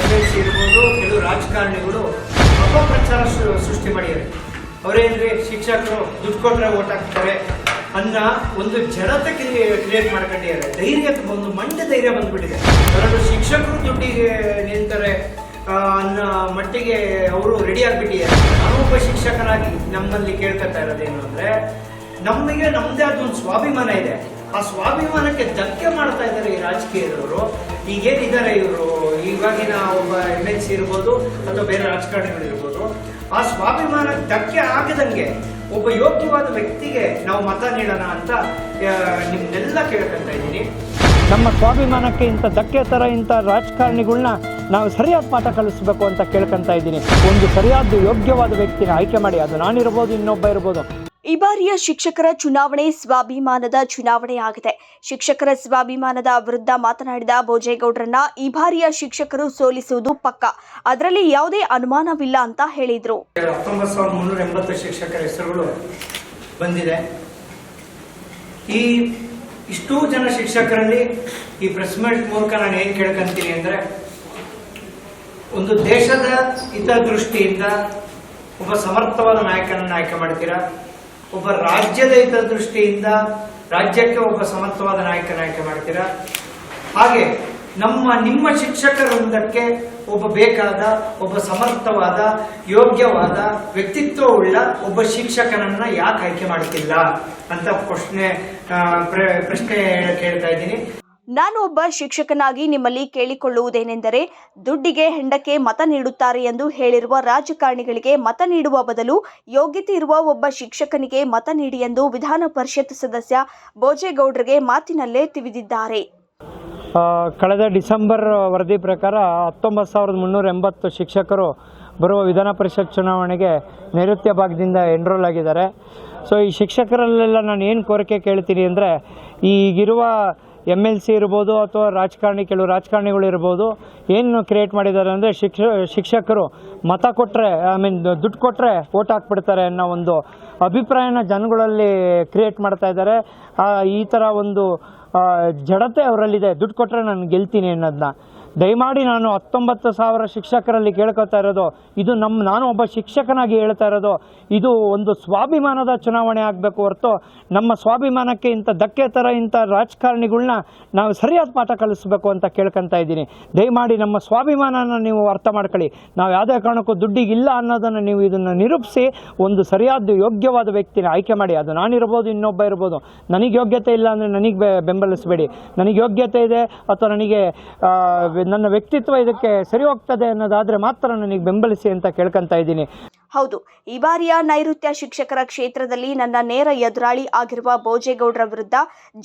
L ಇರ್ಬೋದು, ಕೆಲವು ರಾಜಕಾರಣಿಗಳು ಅಪಪ್ರಚಾರ ಸೃಷ್ಟಿ ಮಾಡಿದ್ದಾರೆ. ಅವರೇನ್ರಿ ಶಿಕ್ಷಕರು ದುಡ್ಡು ಕೊಟ್ಟರೆ ಓಟ್ ಹಾಕ್ತಾರೆ ಅನ್ನ ಒಂದು ಜನತೆ ಕ್ರಿಯೇಟ್ ಮಾಡ್ಕೊಂಡಿದ್ದಾರೆ. ಧೈರ್ಯ ಒಂದು ಮಂಡ್ಯ ಧೈರ್ಯ ಬಂದ್ಬಿಟ್ಟಿದೆ. ಎರಡು ಶಿಕ್ಷಕರು ದುಡ್ಡಿಗೆ ನಿಂತಾರೆ ಅನ್ನೋ ಮಟ್ಟಿಗೆ ಅವರು ರೆಡಿ ಆಗಿಬಿಟ್ಟಿದ್ದಾರೆ. ನಾನು ಒಬ್ಬ ಶಿಕ್ಷಕನಾಗಿ ನಮ್ಮಲ್ಲಿ ಕೇಳ್ಕೊತಾ ಇರೋದೇನು ಅಂದರೆ, ನಮಗೆ ನಮ್ಮದೇ ಆದ ಒಂದು ಸ್ವಾಭಿಮಾನ ಇದೆ. ಆ ಸ್ವಾಭಿಮಾನಕ್ಕೆ ಧಕ್ಕೆ ಮಾಡ್ತಾ ಇದ್ದಾರೆ ಈ ರಾಜಕೀಯದವರು. ಈಗೇನಿದ್ದಾರೆ ಇವರು? ಇವಾಗಿನ ಒಬ್ಬ ಎಂ ಎಲ್ ಸಿ ಇರ್ಬೋದು ಅಥವಾ ಬೇರೆ ರಾಜಕಾರಣಿಗಳು ಇರ್ಬೋದು, ಆ ಸ್ವಾಭಿಮಾನ ಧಕ್ಕೆ ಆಗದಂಗೆ ಒಬ್ಬ ಯೋಗ್ಯವಾದ ವ್ಯಕ್ತಿಗೆ ನಾವು ಮತ ನೀಡೋಣ ಅಂತ ನಿಮ್ಮನ್ನೆಲ್ಲ ಕೇಳ್ಕೊಂತ ಇದ್ದೀನಿ. ನಮ್ಮ ಸ್ವಾಭಿಮಾನಕ್ಕೆ ಇಂಥ ಧಕ್ಕೆ ಥರ ಇಂಥ ರಾಜಕಾರಣಿಗಳನ್ನ ನಾವು ಸರಿಯಾದ ಪಾಠ ಕಲಿಸಬೇಕು ಅಂತ ಕೇಳ್ಕೊಂತ ಇದ್ದೀನಿ. ಒಂದು ಸರಿಯಾದ ಯೋಗ್ಯವಾದ ವ್ಯಕ್ತಿನ ಆಯ್ಕೆ ಮಾಡಿ, ಅದು ನಾನಿರ್ಬೋದು, ಇನ್ನೊಬ್ಬ ಇರ್ಬೋದು. ಈ ಬಾರಿಯ ಶಿಕ್ಷಕರ ಚುನಾವಣೆ ಸ್ವಾಭಿಮಾನದ ಚುನಾವಣೆ ಆಗಿದೆ. ಶಿಕ್ಷಕರ ಸ್ವಾಭಿಮಾನದ ವಿರುದ್ಧ ಮಾತನಾಡಿದ ಭೋಜೇಗೌಡರನ್ನ ಈ ಬಾರಿಯ ಶಿಕ್ಷಕರು ಸೋಲಿಸುವುದು ಪಕ್ಕ. ಅದರಲ್ಲಿ ಯಾವುದೇ ಅನುಮಾನವಿಲ್ಲ ಅಂತ ಹೇಳಿದ್ರು. ಹತ್ತೊಂಬತ್ತು ಸಾವಿರದ ಮುನ್ನೂರ ಎಂಬತ್ತು ಶಿಕ್ಷಕರ ಹೆಸರುಗಳು ಬಂದಿದೆ. ಈ ಇಷ್ಟೂ ಜನ ಶಿಕ್ಷಕರಲ್ಲಿ ಈ ಪ್ರೆಸ್ ಮೀಟ್ ಮೂಲಕ ನಾನು ಏನ್ ಕೇಳ್ಕೊಂತೀನಿ ಅಂದ್ರೆ, ಒಂದು ದೇಶದ ಹಿತದೃಷ್ಟಿಯಿಂದ ಒಬ್ಬ ಸಮರ್ಥವಾದ ನಾಯಕನನ್ನು ಆಯ್ಕೆ ಮಾಡ್ತೀರಾ? ಒಬ್ಬ ರಾಜ್ಯದ ಹಿತದೃಷ್ಟಿಯಿಂದ ರಾಜ್ಯಕ್ಕೆ ಒಬ್ಬ ಸಮರ್ಥವಾದ ನಾಯಕನ ಆಯ್ಕೆ ಮಾಡ್ತೀರಾ? ಹಾಗೆ ನಮ್ಮ, ನಿಮ್ಮ ಶಿಕ್ಷಕರೊಂದಕ್ಕೆ ಒಬ್ಬ ಬೇಕಾದ, ಒಬ್ಬ ಸಮರ್ಥವಾದ, ಯೋಗ್ಯವಾದ, ವ್ಯಕ್ತಿತ್ವವುಳ್ಳ ಒಬ್ಬ ಶಿಕ್ಷಕನನ್ನ ಯಾಕೆ ಆಯ್ಕೆ ಮಾಡ್ತಿಲ್ಲ ಅಂತ ಪ್ರಶ್ನೆ ಪ್ರಶ್ನೆ ಕೇಳ್ತಾ ಇದ್ದೀನಿ. ನಾನು ಒಬ್ಬ ಶಿಕ್ಷಕನಾಗಿ ನಿಮ್ಮಲ್ಲಿ ಕೇಳಿಕೊಳ್ಳುವುದೇನೆಂದರೆ, ದುಡ್ಡಿಗೆ ಹೆಂಡಕ್ಕೆ ಮತ ನೀಡುತ್ತಾರೆ ಎಂದು ಹೇಳಿರುವ ರಾಜಕಾರಣಿಗಳಿಗೆ ಮತ ನೀಡುವ ಬದಲು ಯೋಗ್ಯತೆ ಇರುವ ಒಬ್ಬ ಶಿಕ್ಷಕನಿಗೆ ಮತ ನೀಡಿ ಎಂದು ವಿಧಾನ ಪರಿಷತ್ ಸದಸ್ಯ ಭೋಜೇಗೌಡರಿಗೆ ಮಾತಿನಲ್ಲೇ ತಿವಿದಿದ್ದಾರೆ ಕಳೆದ ಡಿಸೆಂಬರ್ ವರದಿ ಪ್ರಕಾರ ಹತ್ತೊಂಬತ್ತು ಸಾವಿರದ ಮುನ್ನೂರ ಎಂಬತ್ತು ಶಿಕ್ಷಕರು ಬರುವ ವಿಧಾನ ಪರಿಷತ್ ಚುನಾವಣೆಗೆ ನೈಋತ್ಯ ಭಾಗದಿಂದ ಎನ್ರೋಲ್ ಆಗಿದ್ದಾರೆ. ಸೊ ಈ ಶಿಕ್ಷಕರಲ್ಲೆಲ್ಲ ನಾನು ಏನು ಕೋರಿಕೆ ಕೇಳ್ತೀನಿ ಅಂದರೆ, ಈಗಿರುವ ಎಂ ಎಲ್ ಸಿ ಇರ್ಬೋದು ಅಥವಾ ರಾಜಕಾರಣಿ, ಕೆಲವು ರಾಜಕಾರಣಿಗಳು ಇರ್ಬೋದು, ಏನು ಕ್ರಿಯೇಟ್ ಮಾಡಿದ್ದಾರೆ ಅಂದರೆ ಶಿಕ್ಷ, ಶಿಕ್ಷಕರು ಮತ ಕೊಟ್ಟರೆ ಐ ಮೀನ್ ದುಡ್ಡು ಕೊಟ್ಟರೆ ಓಟ್ ಹಾಕ್ಬಿಡ್ತಾರೆ ಅನ್ನೋ ಒಂದು ಅಭಿಪ್ರಾಯನ ಜನಗಳಲ್ಲಿ ಕ್ರಿಯೇಟ್ ಮಾಡ್ತಾ ಇದ್ದಾರೆ. ಈ ಥರ ಒಂದು ಜಡತೆ ಅವರಲ್ಲಿದೆ. ದುಡ್ಡು ಕೊಟ್ಟರೆ ನಾನು ಗೆಲ್ತೀನಿ ಅನ್ನೋದನ್ನ ದಯಮಾಡಿ ನಾನು ಹತ್ತೊಂಬತ್ತು ಸಾವಿರ ಶಿಕ್ಷಕರಲ್ಲಿ ಕೇಳ್ಕೊತಾ ಇರೋದು, ಇದು ನಮ್ಮ ನಾನು ಒಬ್ಬ ಶಿಕ್ಷಕನಾಗಿ ಹೇಳ್ತಾ ಇರೋದು, ಇದು ಒಂದು ಸ್ವಾಭಿಮಾನದ ಚುನಾವಣೆ ಆಗಬೇಕು ಹೊರತು ನಮ್ಮ ಸ್ವಾಭಿಮಾನಕ್ಕೆ ಇಂಥ ಧಕ್ಕೆ ಥರ ಇಂಥ ರಾಜಕಾರಣಿಗಳನ್ನ ನಾವು ಸರಿಯಾದ ಪಾಠ ಕಲಿಸ್ಬೇಕು ಅಂತ ಕೇಳ್ಕೊತಾ ಇದ್ದೀನಿ. ದಯಮಾಡಿ ನಮ್ಮ ಸ್ವಾಭಿಮಾನನ ನೀವು ಅರ್ಥ ಮಾಡ್ಕೊಳ್ಳಿ. ನಾವು ಯಾವುದೇ ಕಾರಣಕ್ಕೂ ದುಡ್ಡಿಗಿಲ್ಲ ಅನ್ನೋದನ್ನು ನೀವು ಇದನ್ನು ನಿರೂಪಿಸಿ, ಒಂದು ಸರಿಯಾದ ಯೋಗ್ಯವಾದ ವ್ಯಕ್ತಿನ ಆಯ್ಕೆ ಮಾಡಿ. ಅದು ನಾನಿರ್ಬೋದು, ಇನ್ನೊಬ್ಬ ಇರ್ಬೋದು. ನನಗೆ ಯೋಗ್ಯತೆ ಇಲ್ಲ ಅಂದರೆ ನನಗೆ ಬೆಂಬಲಿಸಬೇಡಿ. ನನಗೆ ಯೋಗ್ಯತೆ ಇದೆ ಅಥವಾ ನನಗೆ ನನ್ನ ವ್ಯಕ್ತಿತ್ವ ಇದಕ್ಕೆ ಸರಿ ಹೋಗ್ತದೆ ಅನ್ನೋದಾದರೆ ಮಾತ್ರ ನನಗೆ ಬೆಂಬಲಿಸಿ ಅಂತ ಕೇಳ್ಕೊತಾ ಇದ್ದೀನಿ. ಹೌದು, ಈ ಬಾರಿಯ ನೈಋತ್ಯ ಶಿಕ್ಷಕರ ಕ್ಷೇತ್ರದಲ್ಲಿ ನನ್ನ ನೇರ ಎದುರಾಳಿ ಆಗಿರುವ ಭೋಜೇಗೌಡರ ವಿರುದ್ಧ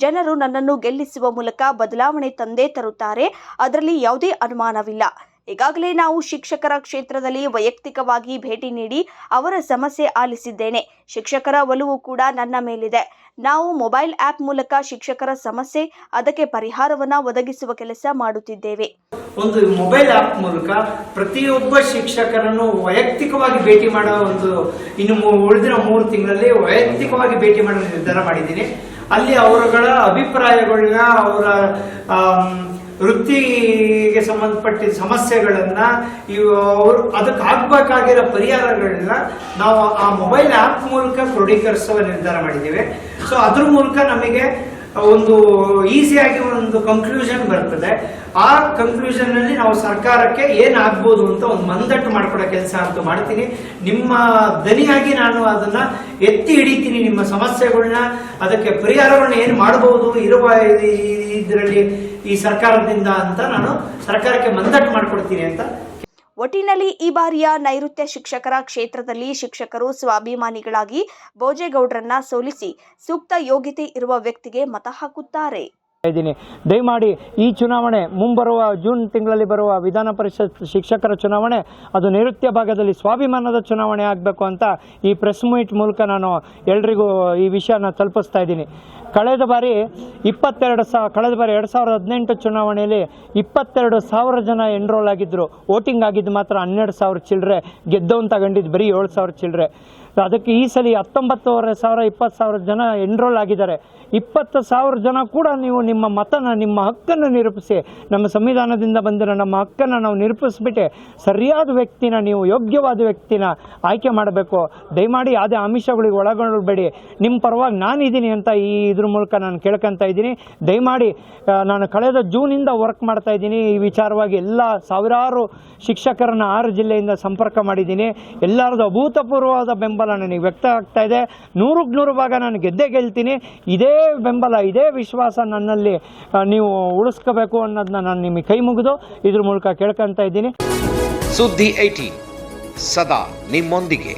ಜನರು ನನ್ನನ್ನು ಗೆಲ್ಲಿಸುವ ಮೂಲಕ ಬದಲಾವಣೆ ತಂದೇ ತರುತ್ತಾರೆ, ಅದರಲ್ಲಿ ಯಾವುದೇ ಅನುಮಾನವಿಲ್ಲ. ಈಗಾಗಲೇ ನಾವು ಶಿಕ್ಷಕರ ಕ್ಷೇತ್ರದಲ್ಲಿ ವೈಯಕ್ತಿಕವಾಗಿ ಭೇಟಿ ನೀಡಿ ಅವರ ಸಮಸ್ಯೆ ಆಲಿಸಿದ್ದೇನೆ. ಶಿಕ್ಷಕರ ಒಲವು ಕೂಡ ನನ್ನ ಮೇಲಿದೆ. ನಾವು ಮೊಬೈಲ್ ಆ್ಯಪ್ ಮೂಲಕ ಶಿಕ್ಷಕರ ಸಮಸ್ಯೆ, ಅದಕ್ಕೆ ಪರಿಹಾರವನ್ನು ಒದಗಿಸುವ ಕೆಲಸ ಮಾಡುತ್ತಿದ್ದೇವೆ. ಒಂದು ಮೊಬೈಲ್ ಆಪ್ ಮೂಲಕ ಪ್ರತಿಯೊಬ್ಬ ಶಿಕ್ಷಕರನ್ನು ವೈಯಕ್ತಿಕವಾಗಿ ಭೇಟಿ ಮಾಡೋ ಒಂದು ಇನ್ನು ಉಳಿದಿರೋ ಮೂರು ತಿಂಗಳಲ್ಲಿ ವೈಯಕ್ತಿಕವಾಗಿ ಭೇಟಿ ಮಾಡಲು ನಿರ್ಧಾರ ಮಾಡಿದ್ದೀನಿ. ಅಲ್ಲಿ ಅವರುಗಳ ಅಭಿಪ್ರಾಯಗಳನ್ನ ಅವರ ವೃತ್ತಿಗೆ ಸಂಬಂಧಪಟ್ಟಿದ್ದ ಸಮಸ್ಯೆಗಳನ್ನ ಇವು ಅವರು ಅದಕ್ಕೆ ಆಗ್ಬೇಕಾಗಿರೋ ಪರಿಹಾರಗಳನ್ನ ನಾವು ಆ ಮೊಬೈಲ್ ಆಪ್ ಮೂಲಕ ಕ್ರೋಢೀಕರಿಸುವ ನಿರ್ಧಾರ ಮಾಡಿದ್ದೀವಿ. ಸೊ ಅದ್ರ ಮೂಲಕ ನಮಗೆ ಒಂದು ಈಸಿಯಾಗಿ ಒಂದು ಕನ್ಕ್ಲೂಷನ್ ಬರ್ತದೆ. ಆ ಕನ್ಕ್ಲೂಷನ್ನಲ್ಲಿ ನಾವು ಸರ್ಕಾರಕ್ಕೆ ಏನ್ ಆಗ್ಬೋದು ಅಂತ ಒಂದು ಮಂದಟ್ಟು ಮಾಡ್ಕೊಡೋ ಕೆಲಸ ಅಂತ ಮಾಡ್ತೀನಿ. ನಿಮ್ಮ ದನಿಯಾಗಿ ನಾನು ಅದನ್ನ ಎತ್ತಿ ಹಿಡಿತೀನಿ, ನಿಮ್ಮ ಸಮಸ್ಯೆಗಳನ್ನ ಅದಕ್ಕೆ ಪರಿಹಾರಗಳನ್ನ ಏನು ಮಾಡಬಹುದು ಇರುವ ಇದರಲ್ಲಿ ಈ ಸರ್ಕಾರದಿಂದ ಅಂತ ನಾನು ಸರ್ಕಾರಕ್ಕೆ ಮಂದಟ್ಟು ಮಾಡ್ಕೊಡ್ತೀನಿ ಅಂತ ಒಟ್ಟಿನಲ್ಲಿ ಈ ಬಾರಿಯ ನೈಋತ್ಯ ಶಿಕ್ಷಕರ ಕ್ಷೇತ್ರದಲ್ಲಿ ಶಿಕ್ಷಕರು ಸ್ವಾಭಿಮಾನಿಗಳಾಗಿ ಭೋಜೇಗೌಡರನ್ನ ಸೋಲಿಸಿ ಸೂಕ್ತ ಯೋಗ್ಯತೆ ಇರುವ ವ್ಯಕ್ತಿಗೆ ಮತ ಹಾಕುತ್ತಾರೆ. ಇದ್ದೀನಿ. ದಯಮಾಡಿ ಈ ಚುನಾವಣೆ ಮುಂಬರುವ ಜೂನ್ ತಿಂಗಳಲ್ಲಿ ಬರುವ ವಿಧಾನ ಪರಿಷತ್ ಶಿಕ್ಷಕರ ಚುನಾವಣೆ, ಅದು ನೈಋತ್ಯ ಭಾಗದಲ್ಲಿ ಸ್ವಾಭಿಮಾನದ ಚುನಾವಣೆ ಆಗಬೇಕು ಅಂತ ಈ ಪ್ರೆಸ್ ಮೀಟ್ ಮೂಲಕ ನಾನು ಎಲ್ರಿಗೂ ಈ ವಿಷಯನ ತಲುಪಿಸ್ತಾ ಇದ್ದೀನಿ. ಕಳೆದ ಬಾರಿ ಇಪ್ಪತ್ತೆರಡು ಸಾ, ಕಳೆದ ಬಾರಿ ಎರಡು ಸಾವಿರದ ಹದಿನೆಂಟು ಚುನಾವಣೆಯಲ್ಲಿ ಇಪ್ಪತ್ತೆರಡು ಸಾವಿರ ಜನ ಎನ್ರೋಲ್ ಆಗಿದ್ದರು ವೋಟಿಂಗ್ ಆಗಿದ್ದು ಮಾತ್ರ ಹನ್ನೆರಡು ಸಾವಿರ ಚಿಲ್ಲರೆ ಗೆದ್ದವನ್ ತಗೊಂಡಿದ್ದು ಬರೀ ಏಳು ಸಾವಿರ ಚಿಲ್ಲರೆ ಅದಕ್ಕೆ ಈ ಸಲ ಹತ್ತೊಂಬತ್ತುವರೆ ಸಾವಿರ, ಇಪ್ಪತ್ತು ಸಾವಿರ ಜನ ಎನ್ರೋಲ್ ಆಗಿದ್ದಾರೆ. ಇಪ್ಪತ್ತು ಸಾವಿರ ಜನ ಕೂಡ ನೀವು ನಿಮ್ಮ ಮತನ, ನಿಮ್ಮ ಹಕ್ಕನ್ನು ನಿರೂಪಿಸಿ, ನಮ್ಮ ಸಂವಿಧಾನದಿಂದ ಬಂದಿರೋ ನಮ್ಮ ಹಕ್ಕನ್ನು ನಾವು ನಿರೂಪಿಸ್ಬಿಟ್ಟು ಸರಿಯಾದ ವ್ಯಕ್ತಿನ, ನೀವು ಯೋಗ್ಯವಾದ ವ್ಯಕ್ತಿನ ಆಯ್ಕೆ ಮಾಡಬೇಕು. ದಯಮಾಡಿ ಯಾವುದೇ ಆಮಿಷಗಳಿಗೆ ಒಳಗೊಳ್ಳಬೇಡಿ. ನಿಮ್ಮ ಪರವಾಗಿ ನಾನಿದ್ದೀನಿ ಅಂತ ಈ ಇದ್ರ ಮೂಲಕ ನಾನು ಕೇಳ್ಕೊತಾ ಇದ್ದೀನಿ. ದಯಮಾಡಿ ನಾನು ಕಳೆದ ಜೂನಿಂದ ವರ್ಕ್ ಮಾಡ್ತಾ ಇದ್ದೀನಿ. ಈ ವಿಚಾರವಾಗಿ ಎಲ್ಲ ಸಾವಿರಾರು ಶಿಕ್ಷಕರನ್ನ ಆರು ಜಿಲ್ಲೆಯಿಂದ ಸಂಪರ್ಕ ಮಾಡಿದ್ದೀನಿ. ಎಲ್ಲರದ್ದು ಅಭೂತಪೂರ್ವವಾದ ಬೆಂಬಲ ನನಗೆ ವ್ಯಕ್ತ ಆಗ್ತಾ ಇದೆ. ನೂರಕ್ಕೆ ನೂರು ಭಾಗ ನಾನು ಗೆದ್ದೇ ಗೆಲ್ತೀನಿ. ಇದೇ ಬೆಂಬಲ, ಇದೇ ವಿಶ್ವಾಸ ನನ್ನಲ್ಲಿ ನೀವು ಉಳಿಸ್ಕೋಬೇಕು ಅನ್ನೋದನ್ನ ನಾನು ನಿಮಗೆ ಕೈ ಮುಗಿದು ಇದ್ರ ಮೂಲಕ ಕೇಳ್ಕೊತಾ ಇದ್ದೀನಿ. ಸುದ್ದಿ ಐಟಿ ಸದಾ ನಿಮ್ಮೊಂದಿಗೆ.